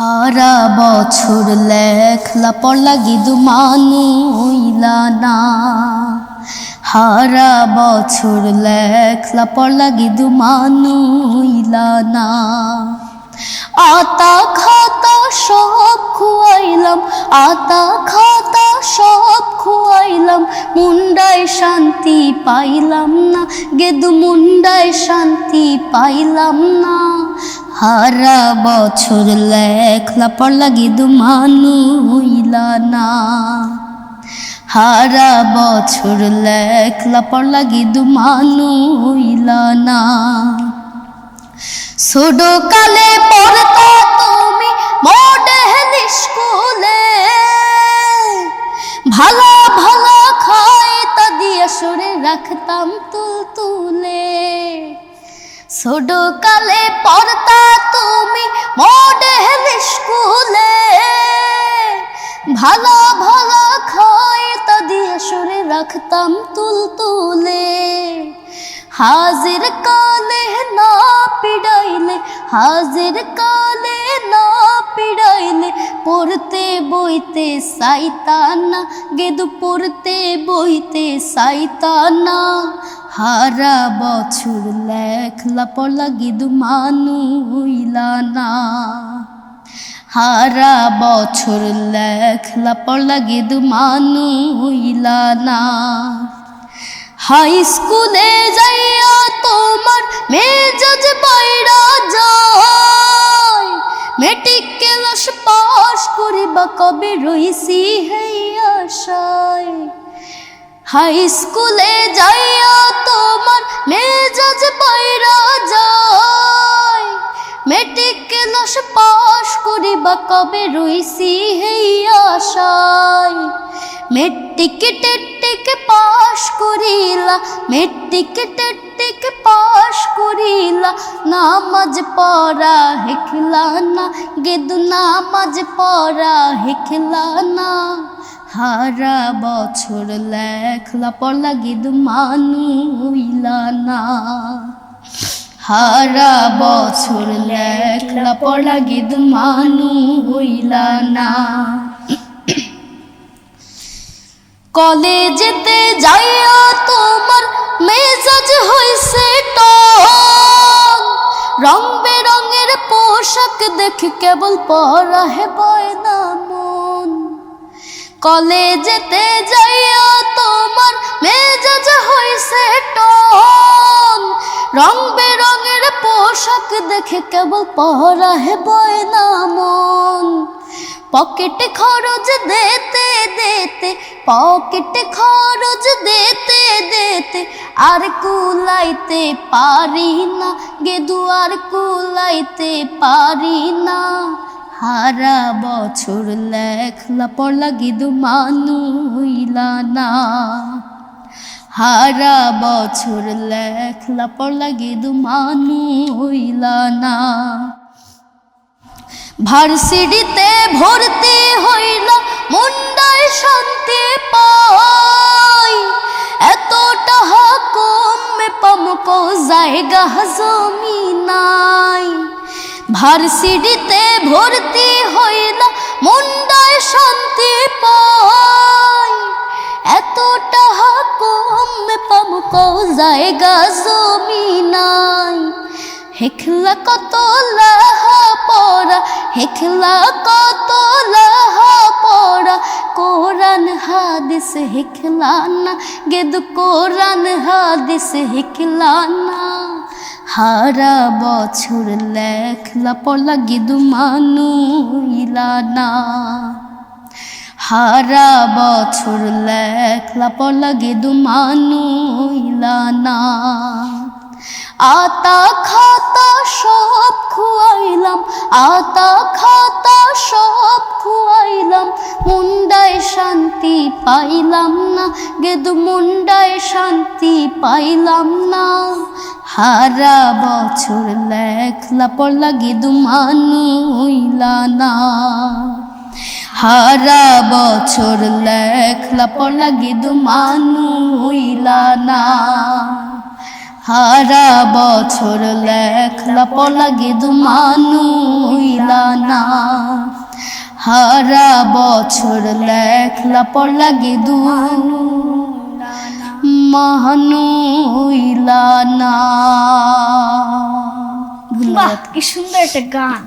হারা বছর লেখলা পড়লা গিদু মানু হইলা না। হারা বছর লেখলা পড়লা গিদু মানু হইলা না। আতা খাতা সব খুয়াইলাম, আতা খাতা সব খুয়াইলাম, মুন্ডায় শান্তি পাইলাম না, গেদু মুন্ডায় শান্তি পাইলাম না। হারা বছর লেখলা পড়লা গিদু মানু হইলা না হারা বছর লেখলা পড়লা গিদু মানু হইলা না ছোটো কালে পড়তা তুমি মডেল স্কুলে। ভালো ভালো খাইতা দিয়ে সরে রাখতাম তুল তুলে ছোটো কালে পড়তা তুমি মডেল স্কুলে। ভালো ভালো খাইতা দিয়ে সরে রাখতাম তুল তুলে। হাজির কালে না পিড়াইলে, হাজির কালে না পিড়াইলে পড়তে বইতে সাইতানা গেদু পড়তে বইতে সাইতানা হারা বছর লেখলা পড়লা গেদু মানু হইলা না। হারা বছর লেখলা পড়লা গেদু মানু হইলা না। হাই স্কুলে যাইয়া তোমার মেজাজ বাইরা যায়। মেট্রিক ক্লাস পাস করিবা কবে রইছি হেই আশায়। হাই স্কুলে যাইয়া তোমার মেজাজ বাইরা যায়। মেট্রিক ক্লাস পাস করিবা কবে রইছি হেই আশায়। মেট্রিক টেট্টিক পাশ করিলা মেট্রিক টেট্টিক পাশ করিলা, নামাজ পড়া হেখলা না, গেদু নামাজ পড়া হেখলা না। হারা বছর লেখলা পড়লা গেদু মানু হইলা না। হারা বছর লেখলা পড়লা গেদু মানু হইলা না। কলেজেতে যাইয়া তোমার মেজাজ হইছে টং রং বেরঙের পোশাক দেখে কেবল পরা হে না মন। কলেজেতে যাইয়া তোমার মেজাজ হইছে টং রং বেরঙের পোশাক দেখে কেবল পরা হে না মন। পকেটে খরচ দেতে দেতে, পকেটে খরচ দেতে দেতে, আর কুলাইতে পারি না, গেদু আর কুলাইতে পারি না। হারা বছর লেখলা পড়লা গেদু মানু হইলা না হারা বছর লেখলা পড়লা গেদু মানু হইলা না ভার্সিটিতে ভর্তি হইল মুন্ডায় শান্তি পাই। এত টাহা কমে পামক জায়গা জমি নাই। ভার্সিটিতে ভর্তি হইল মুন্ডায় শান্তি পাই। এত টাহা কমে পামক জায়গা জমি নাই। হেখলা কত লাহা পড়া, হেখলা কত লাহা পড়া। কোরআন, হাদিস, হেখলা না, গেদ কোরআন, হাদিস, হেখলা না। হারা বছর লেখলা পড়লা গেদু মানু ইলা না হারা বছর লেখলা পড়লা গেদু মানু ইলা না আতা খাতা সব খুয়াইলাম, আতা খাতা সব খুয়াইলাম, মুন্ডায় শান্তি পাইলাম না, গেদু মুন্ডায় শান্তি পাইলাম না। হারা বছর লেখলা পড়লা গেদু মানু হইলা না হারা বছর লেখলা পড়লা গেদু মানু হইলা না হারা বছর লেখলা পলাগে দুমানু ইলানা। হারা বছর লেখলা পলাগে দু মাহানু ইলানা। বাহ কি সুন্দর একটা গান।